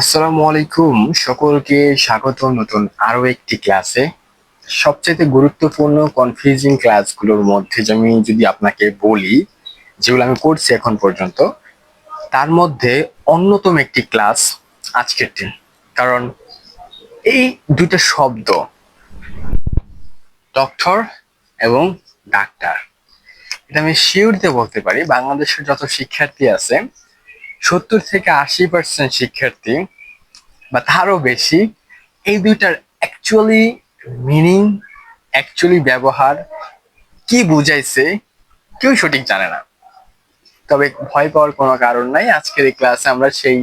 আসসালামু আলাইকুম। সকলকে স্বাগত নতুন আরও একটি ক্লাসে। সবচেয়ে গুরুত্বপূর্ণ কনফিউজিং ক্লাসগুলোর মধ্যে আমি যদি আপনাকে বলি, যেগুলো আমি করছি এখন পর্যন্ত, তার মধ্যে অন্যতম একটি ক্লাস আজকের দিন। কারণ এই দুইটা শব্দ ডক্টর এবং ডাক্তার, এটা আমি শিওর দিয়ে বলতে পারি, বাংলাদেশের যত শিক্ষার্থী আছে সত্তর থেকে আশি পার্সেন্ট শিক্ষার্থী, বা তারও বেশি, এই দুইটার অ্যাকচুয়ালি মিনিং অ্যাকচুয়ালি ব্যবহার, কি বুঝাইছে, কেউ সঠিক জানে না। তবে ভয় পাওয়ার কোনো কারণ নাই, আজকের এই ক্লাসে আমরা সেই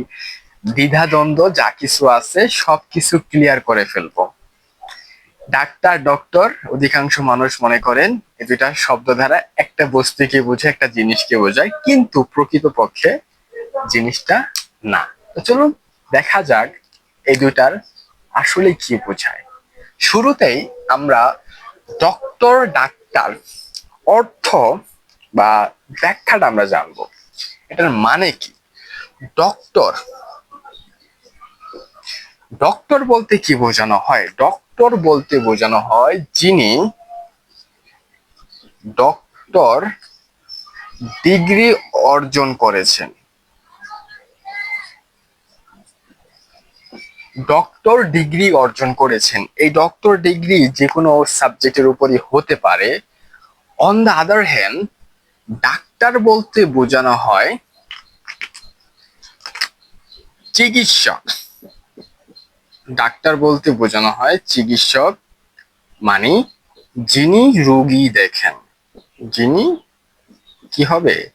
দ্বিধাদ্বন্দ্ব, যা কিছু আছে সব কিছু ক্লিয়ার করে ফেলব। ডাক্তার, ডক্টর, অধিকাংশ মানুষ মনে করেন, এই দুইটা শব্দ দ্বারা একটা বস্তুকে বোঝায় একটা জিনিসকে বোঝায়, কিন্তু প্রকৃতপক্ষে জিনিসটা না। তো চলুন দেখা যাক এই দুইটার আসলে কি বোঝায়। শুরুতেই আমরা ডক্টর, ডাক্তার, অর্থ বা ব্যাখ্যাটা আমরা জানব। এটার মানে কি? ডক্টর। ডক্টর বলতে কি বোঝানো হয়? ডক্টর বলতে বোঝানো হয় যিনি ডক্টর ডিগ্রি অর্জন করেছেন। ডক্টর ডিগ্রি অর্জন করেছেন। এই ডক্টর ডিগ্রি যে কোনো সাবজেক্টের উপরই হতে পারে। On the other hand doctor বলতে বোঝানো হয় চিকিৎসক। ডাক্তার বলতে বোঝানো হয় চিকিৎসক মানে যিনি রোগী দেখেন। যিনি কি হবে?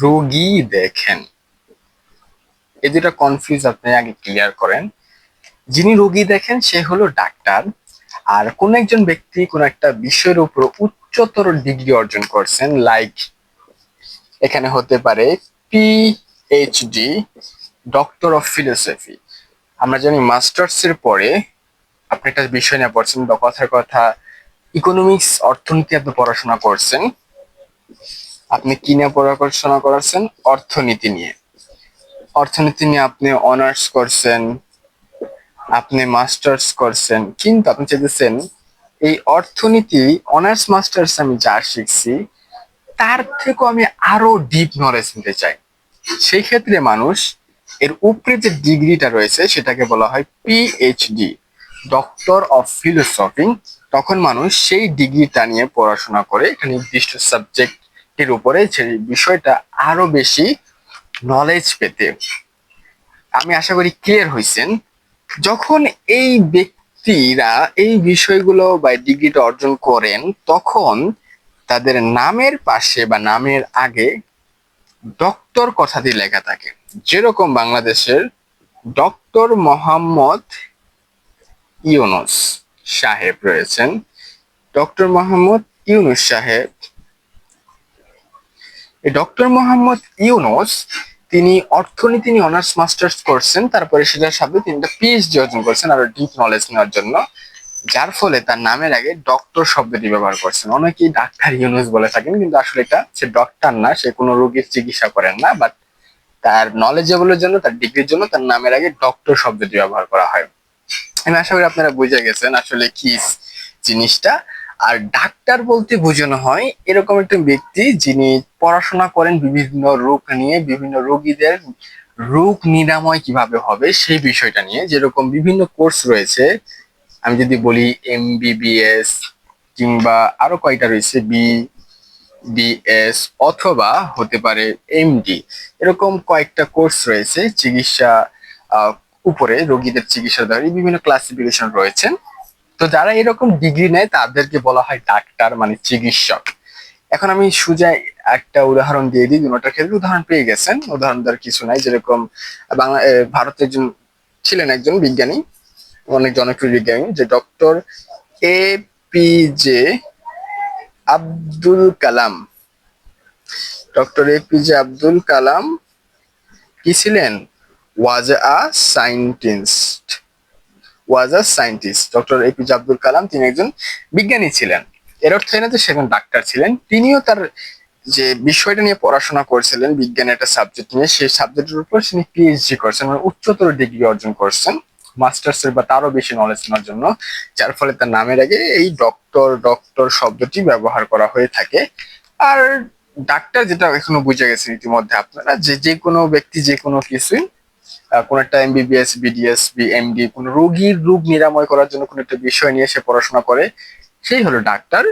রোগী দেখেন। দুটা কনফিউজ আপনি আগে ক্লিয়ার করেন। যিনি রোগী দেখেন, সে হলো ডাক্তার। আর কোন একজন ব্যক্তি কোন একটা বিষয়ের উপর উচ্চতর ডিগ্রি অর্জন করছেন লাইক এখানে হতে পারে পিএইচডি ডক্টর অফ ফিলোসফি আমরা জানি মাস্টার্স এর পরে আপনি একটা বিষয় নিয়ে পড়ছেন বা কথার কথা ইকোনমিক্স অর্থনীতি আপনি পড়াশোনা করছেন। আপনি কি নিয়ে পড়াশোনা করাচ্ছেন অর্থনীতি নিয়ে। অর্থনীতি নিয়ে আপনি অনার্স করছেন, আপনি মাস্টার্স করছেন, কিন্তু আপনি চাইতেছেন এই অর্থনীতি অনার্স মাস্টার্স আমি যা শিখছি, তার থেকেও আমি আরও ডিপ নলেজ নিতে চাই। সেই ক্ষেত্রে মানুষ এর উপরে যে ডিগ্রিটা রয়েছে, সেটাকে বলা হয় পিএইচডি ডক্টর অফ ফিলোসফি তখন মানুষ সেই ডিগ্রিটা নিয়ে পড়াশোনা করে, একটা নির্দিষ্ট সাবজেক্টের উপরে যে বিষয়টা আরও বেশি নলেজ পেতে। আমি আশা করি ক্লিয়ার হয়েছেন যখন এই ব্যক্তিরা এই বিষয়গুলো বা ডিগ্রিটা অর্জন করেন, তখন তাদের নামের পাশে বা নামের আগে ডক্টর কথাটি লেখা থাকে। যেরকম বাংলাদেশের ডক্টর মোহাম্মদ ইউনুস সাহেব রয়েছেন। ডক্টর মোহাম্মদ ইউনুস সাহেব ডক্টর মোহাম্মদ ইউনুস, তিনি অর্থনীতি নিয়ে অনার্স, মাস্টার্স করছেন, তারপরে সেটার সাথে তিনি একটা পিএইচডি অর্জন করছেন, আরও ডিপ নলেজ নেওয়ার জন্য। যার ফলে তার নামের আগে ডক্টর শব্দটি ব্যবহার করছেন। অনেকেই ডাক্তার ইউনুস বলে থাকেন, কিন্তু আসলে এটা সে ডক্টর না, সে কোনো রোগীর চিকিৎসা করেন না বাট তার নলেজেবলের জন্য, তার ডিগ্রির জন্য তার নামের আগে ডক্টর শব্দটি ব্যবহার করা হয়। আমি আশা করি আপনারা বুঝে গেছেন আসলে কি জিনিসটা। আর ডাক্তার বলতে বোঝানো হয় এরকম একটা ব্যক্তি যিনি পড়াশোনা করেন বিভিন্ন রোগ নিয়ে, বিভিন্ন রোগীদের রোগ নিরাময় কীভাবে হবে সেই বিষয়টা নিয়ে। যেরকম বিভিন্ন কোর্স রয়েছে, আমি যদি বলি এমবিবিএস কিংবা আরও কয়টা রয়েছে বি বিএস অথবা হতে পারে এমডি। এরকম কয়েকটা কোর্স রয়েছে চিকিৎসা উপরে রোগীদের চিকিৎসা দেওয়ার বিভিন্ন ক্লাসিফিকেশন রয়েছে। তো যারা এরকম ডিগ্রি নেয়, তাদেরকে বলা হয় ডাক্তার মানে চিকিৎসক। এখন আমি সুজায় একটা উদাহরণ দিয়ে দিই, দুটার ক্ষেত্রে উদাহরণ পেয়ে গেছেন। উদাহরণ দেওয়ার কিছু নাই, যেরকম বাংলা ভারতের একজন ছিলেন একজন বিজ্ঞানী, অনেক জনপ্রিয় বিজ্ঞানী, যে doctor A P J Abdul Kalam. Doctor A P J Abdul Kalam কি ছিলেন? Was a scientist was a scientist doctor APJ Abdul Kalam তিনি একজন বিজ্ঞানী ছিলেন। এর অর্থ না যে সে একজন ডাক্তার ছিলেন। তিনিও তার যে বিষয়টা নিয়ে পড়াশোনা করছিলেন, বিজ্ঞানের একটা সাবজেক্ট নিয়ে, সেই সাবজেক্টের উপর তিনি পিএইচডি করছেন মানে উচ্চতর ডিগ্রি অর্জন করছেন মাস্টার্স এর বা তারও বেশি নলেজ নেওয়ার জন্য, যার ফলে তার নামের আগে এই ডক্টর ডক্টর শব্দটি ব্যবহার করা হয়ে থাকে। আর ডাক্তার যেটা এখনও বুঝে গেছেন ইতিমধ্যে আপনারা, যে যে কোনো ব্যক্তি যে কোনো কিছুই কোনো একটা এমবিবিএস বিডিএস বি এমডি কোনো রোগীর রোগ নিরাময় করার জন্য কোনো একটা বিষয় নিয়ে সে পড়াশোনা করে, সেই হলো ডাক্তার।